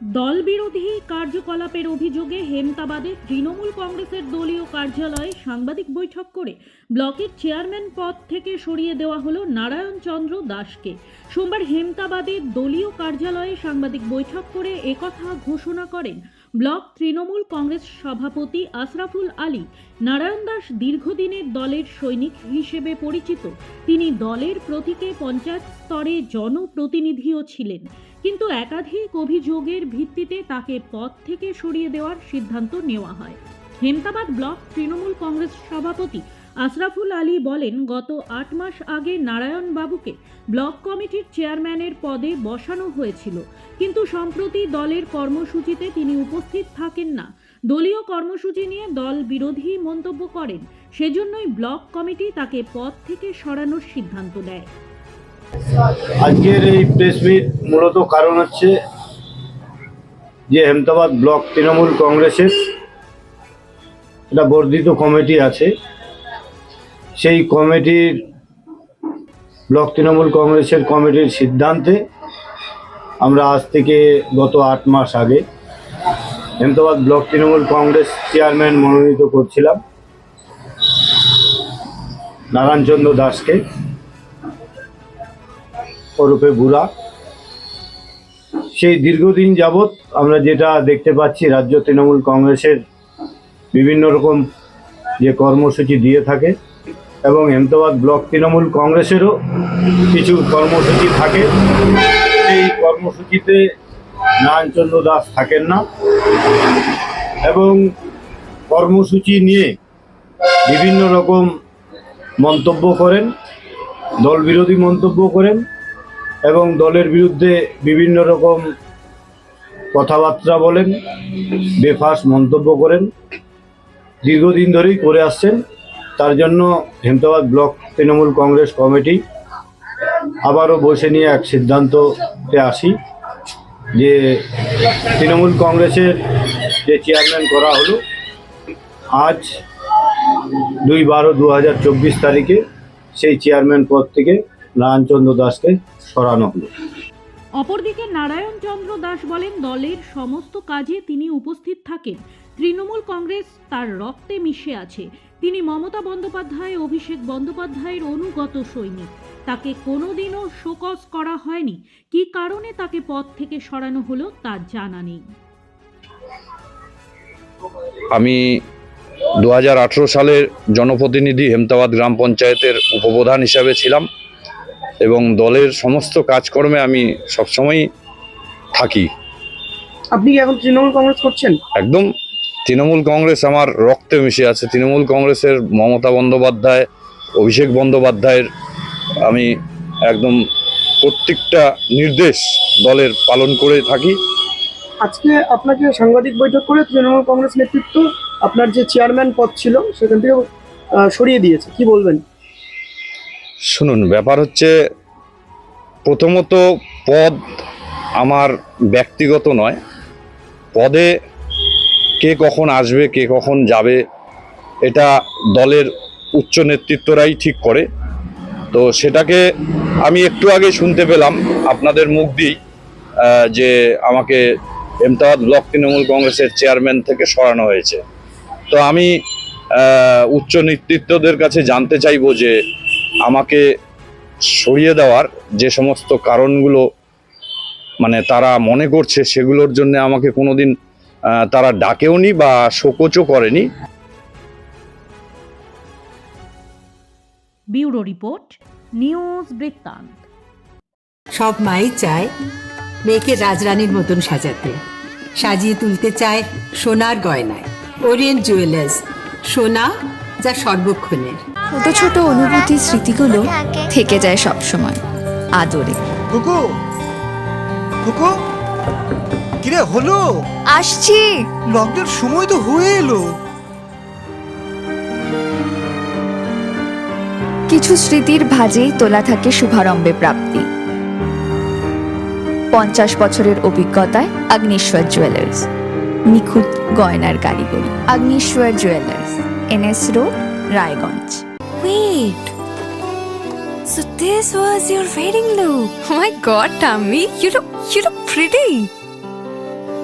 দলবিরোধী কার্যকলাপের অভিযোগে হেমতাবাদে তৃণমূল কংগ্রেসের দলীয় কার্যালয়ে সাংবাদিক বৈঠক করে ব্লকের চেয়ারম্যান পদ থেকে সরিয়ে দেওয়া হলো নারায়ণ চন্দ্র দাসকে। সোমবার হেমতাবাদে দলীয় কার্যালয়ে সাংবাদিক বৈঠক করে একথা ঘোষণা করেন ব্লক তৃণমূল কংগ্রেস সভাপতি আশরাফুল আলী নারায়ণ দাস দীর্ঘদিনের দলের সৈনিক হিসেবে পরিচিত। তিনি দলের প্রতীকে পঞ্চায়েত স্তরে জনপ্রতিনিধিও ছিলেন। কিন্তু একাধিক অভিযোগের ভিত্তিতে তাকে পদ থেকে সরিয়ে দেওয়ার সিদ্ধান্ত নেওয়া হয়। হেমতাবাদ ব্লক তৃণমূল কংগ্রেস সভাপতি আশরাফুল আলী বলেন, গত আট মাস আগে নারায়ণ বাবুকে ব্লক কমিটির চেয়ারম্যানের পদে বসানো হয়েছিল। কিন্তু সম্প্রতি দলের কর্মসূচিতে তিনি উপস্থিত থাকেন না। দলীয় কর্মসূচি নিয়ে দল বিরোধী মন্তব্য করেন। সেজন্যই ব্লক কমিটি তাকে পদ থেকে সরানোর সিদ্ধান্ত নেয় আজকের এই প্রেস মিট মূলত কারণ হচ্ছে যে হেমতাবাদ ব্লক তৃণমূল কংগ্রেসের একটা বর্ধিত কমিটি আছে। সেই কমিটির, ব্লক তৃণমূল কংগ্রেসের কমিটির সিদ্ধান্তে আমরা আজ থেকে গত আট মাস আগে হেমতাবাদ ব্লক তৃণমূল কংগ্রেস চেয়ারম্যান মনোনীত করছিলাম। নারায়ণচন্দ্র দাসকে। ওরফে বুড়া। সেই দীর্ঘদিন যাবৎ আমরা যেটা দেখতে পাচ্ছি, রাজ্য তৃণমূল কংগ্রেসের বিভিন্ন রকম যে কর্মসূচি দিয়ে থাকে এবং এমদাবাদ ব্লক তৃণমূল কংগ্রেসেরও কিছু কর্মসূচি থাকে। সেই কর্মসূচিতে নারায়ণচন্দ্র দাস থাকেন না। এবং কর্মসূচি নিয়ে বিভিন্ন রকম মন্তব্য করেন, দল বিরোধী মন্তব্য করেন এবং দলের বিরুদ্ধে বিভিন্ন রকম কথাবার্তা বলেন, বেফাস মন্তব্য করেন। দীর্ঘদিন ধরেই করে আসছেন। তার জন্য হেমতাবাদ ব্লক তৃণমূল কংগ্রেস কমিটি আবারও বসে নিয়ে এক সিদ্ধান্ততে আসি যে তৃণমূল কংগ্রেসের যে চেয়ারম্যান করা হলো, আজ দুই বারো দু তারিখে সেই চেয়ারম্যান পদ থেকে নারায়ণচন্দ্র দাসকে সরানো হলো। অপরদিকে নারায়ণ চন্দ্র দাস বলেন, দলের সমস্ত কাজে তিনি উপস্থিত থাকেন। তৃণমূল কংগ্রেস তার রক্তে মিশে আছে। তিনি মমতা বন্দ্যোপাধ্যায় অভিষেক বন্দ্যোপাধ্যায়ের অনুগত সৈনিক। তাকে কোনোদিনও শোকজ করা হয়নি। কী কারণে তাকে পদ থেকে সরানো হলো তা জানা নেই। আমি দু হাজার আঠারো সালের জনপ্রতিনিধি হেমতাবাদ গ্রাম পঞ্চায়েতের উপপ্রধান হিসাবে ছিলাম এবং দলের সমস্ত কাজকর্মে আমি সবসময়ই থাকি। আপনি কি এখন তৃণমূল কংগ্রেস করছেন? একদম। তৃণমূল কংগ্রেস আমার রক্তে মিশে আছে। তৃণমূল কংগ্রেসের মমতা বন্দ্যোপাধ্যায় অভিষেক বন্দ্যোপাধ্যায়ের আমি একদম প্রত্যেকটা নির্দেশ দলের পালন করে থাকি। আজকে আপনাকে সাংবাদিক বৈঠক করে তৃণমূল কংগ্রেস নেতৃত্ব আপনার যে চেয়ারম্যান পদ ছিল সেখান থেকে সরিয়ে দিয়েছে। কি বলবেন? শুনুন ব্যাপার হচ্ছে প্রথমত পদ আমার ব্যক্তিগত নয়। পদে কে কখন আসবে কে কখন যাবে এটা দলের উচ্চ নেতৃত্বরাই ঠিক করে। তো সেটাকে আমি একটু আগে শুনতে পেলাম আপনাদের মুখ আহ, যে আমাকে এমতাবাদ ব্লক তৃণমূল কংগ্রেসের চেয়ারম্যান থেকে সরানো হয়েছে। তো আমি উচ্চ নেতৃত্বদের কাছে জানতে চাইব যে আমাকে সরিয়ে দেওয়ার যে সমস্ত কারণগুলো মানে তারা মনে করছে সেগুলোর জন্য আমাকে কোনোদিন আহ, তারা ডাকেওনি বা শোকচও করেনি। ব্যুরো রিপোর্ট নিউজ বৃত্তান্ত। সব মাই চায় মেয়েকে রাজরানীর মতন সাজাতে। সাজিয়ে তুলতে চায় সোনার গয়নায়। ওরিয়েন্ট জুয়েলার্স সোনা যা সর্বক্ষণের। ছোট ছোট অনুভূতি স্মৃতিগুলো থেকে যায় সব সময় আদরে। কুকু! কুকু! কিরে হলো আসছি লকডাউন সময় তো হয়ে এলো কিছু স্মৃতির ভাজেই তোলা থাকে শুভারম্ভে প্রাপ্তি পঞ্চাশ বছরের অভিজ্ঞতায় আগ্নেশ্বর জুয়েলার্স নিখুঁত গয়নার কারিগরি Agneshwar jewellers N S road Raiganj Wait. So this was your wedding look. Oh my god, Tammy, you look you look pretty.